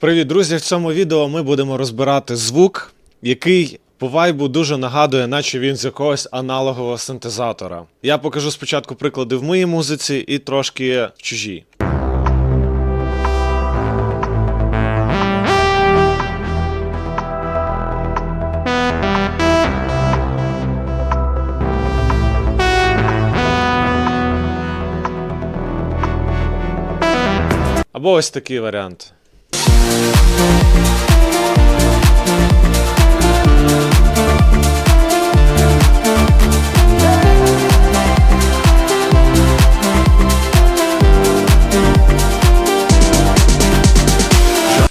Привіт, друзі! В цьому відео ми будемо розбирати звук, який по вайбу дуже нагадує, наче він з якогось аналогового синтезатора. Я покажу спочатку приклади в моїй музиці і трошки в чужій. Або ось такий варіант.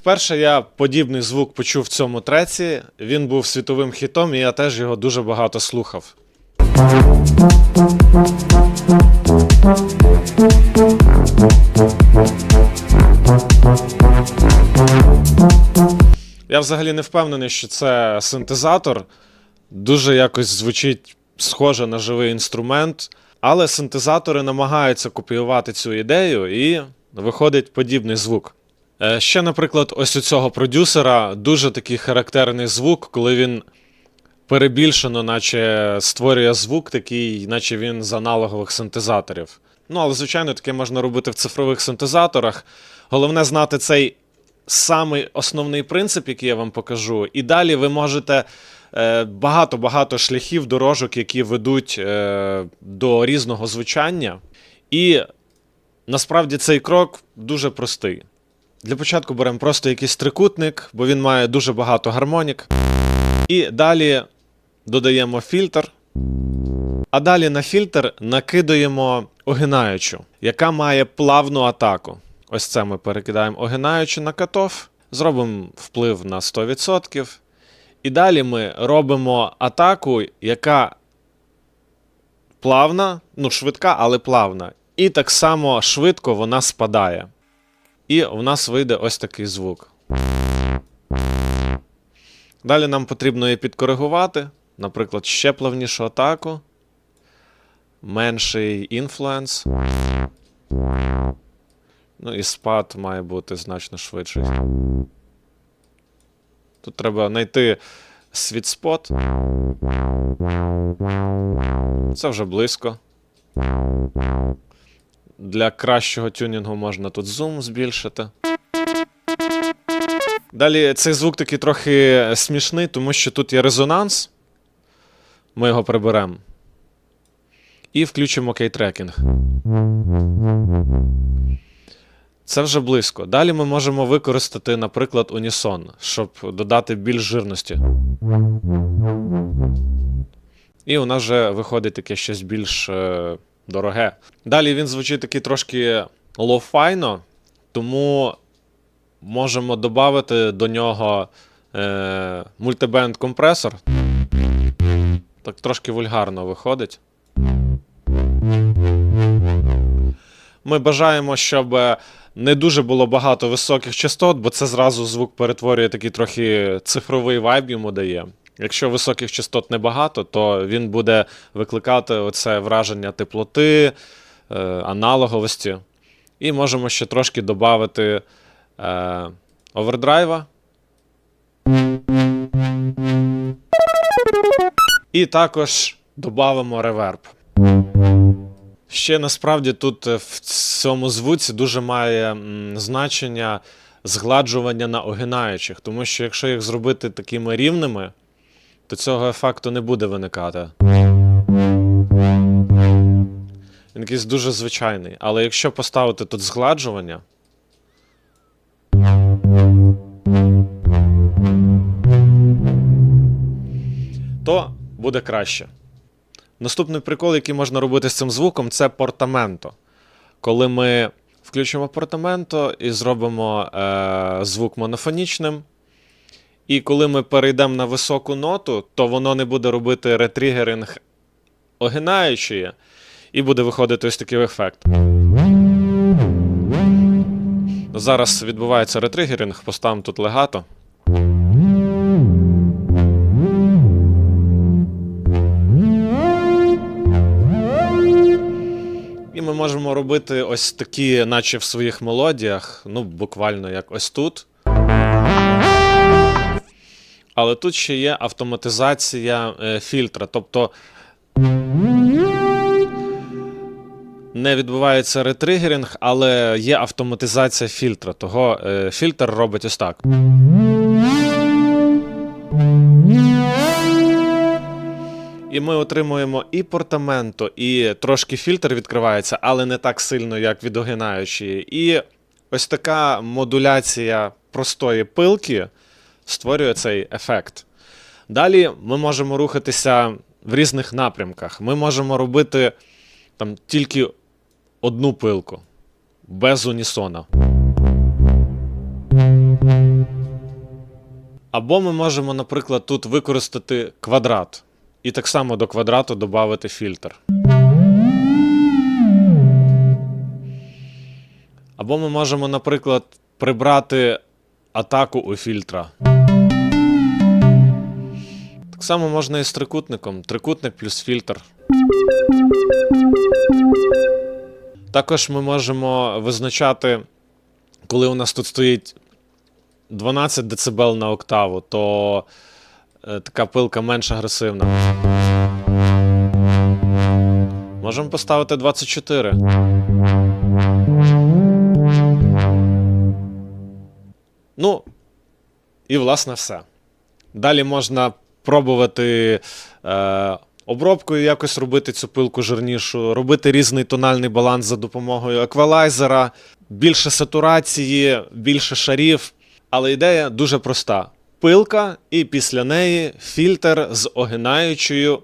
Вперше я подібний звук почув в цьому треці. Він був світовим хітом, і я теж його дуже багато слухав. Я взагалі не впевнений, що це синтезатор. Дуже якось звучить схоже на живий інструмент, але синтезатори намагаються копіювати цю ідею і виходить подібний звук. Е, Ще, наприклад, ось у цього продюсера дуже такий характерний звук, коли він перебільшено, наче створює звук такий, наче він з аналогових синтезаторів. Ну, але, звичайно, таке можна робити в цифрових синтезаторах. Головне знати цей самий основний принцип, який я вам покажу. І далі ви можете е, багато-багато шляхів, дорожок, які ведуть е, до різного звучання. І насправді цей крок дуже простий. Для початку беремо просто якийсь трикутник, бо він має дуже багато гармонік. І далі додаємо фільтр. А далі на фільтр накидаємо огинаючу, яка має плавну атаку. Ось це ми перекидаємо огинаючу на катов, зробимо вплив на 100%. І далі ми робимо атаку, яка плавна, ну, швидка, але плавна. І так само швидко вона спадає. І в нас вийде ось такий звук. Далі нам потрібно її підкоригувати. Наприклад, ще плавнішу атаку. Менший інфлуенс. Ну і спад має бути значно швидший. Тут треба знайти світспот. Це вже близько. Для кращого тюнінгу можна тут зум збільшити. Далі цей звук такий трохи смішний, тому що тут є резонанс. Ми його приберемо. І включимо кейтрекінг. Це вже близько. Далі ми можемо використати, наприклад, унісон, щоб додати більш жирності. І у нас вже виходить таке щось більш е, дороге. Далі він звучить такий трошки лоу-файно, тому можемо додати до нього е, мультибенд компресор. Так трошки вульгарно виходить. Ми бажаємо, щоб не дуже було багато високих частот, бо це зразу звук перетворює такий трохи цифровий вайб йому дає. Якщо високих частот небагато, то він буде викликати оце враження теплоти, е, аналоговості. І можемо ще трошки додати е, овердрайва. І також додамо реверб. Ще насправді тут е, в цьому звуці дуже має значення згладжування на огинаючих, тому що якщо їх зробити такими рівними, то цього ефекту не буде виникати. Він якийсь дуже звичайний. Але якщо поставити тут згладжування. То буде краще. Наступний прикол, який можна робити з цим звуком, це портаменто. Коли ми включимо портаменто і зробимо е, звук монофонічним. І коли ми перейдемо на високу ноту, то воно не буде робити ретригеринг огинаючої, і буде виходити ось такий ефект. Зараз відбувається ретригеринг, поставимо тут легато. Робити ось такі, наче в своїх мелодіях, ну, буквально як ось тут. Але тут ще є автоматизація е, фільтра. Тобто не відбувається ретригеринг, але є автоматизація фільтра. Того е, фільтр робить ось так. І ми отримуємо і портаменто, і трошки фільтр відкривається, але не так сильно, як від огинаючої. І ось така модуляція простої пилки створює цей ефект. Далі ми можемо рухатися в різних напрямках. Ми можемо робити там тільки одну пилку без унісона. Або ми можемо, наприклад, тут використати квадрат. І так само до квадрату додати фільтр. Або ми можемо, наприклад, прибрати атаку у фільтра. Так само можна і з трикутником. Трикутник плюс фільтр. Також ми можемо визначати, коли у нас тут стоїть 12 дБ на октаву, то така пилка менш агресивна. Можемо поставити 24. Ну, і власне все. Далі можна пробувати е, обробкою якось робити цю пилку жирнішу, робити різний тональний баланс за допомогою еквалайзера, більше сатурації, більше шарів. Але ідея дуже проста: пилка, і після неї фільтр з огинаючою,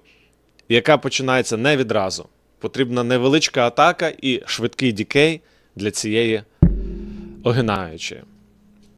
яка починається не відразу. Потрібна невеличка атака і швидкий дікей для цієї огинаючої.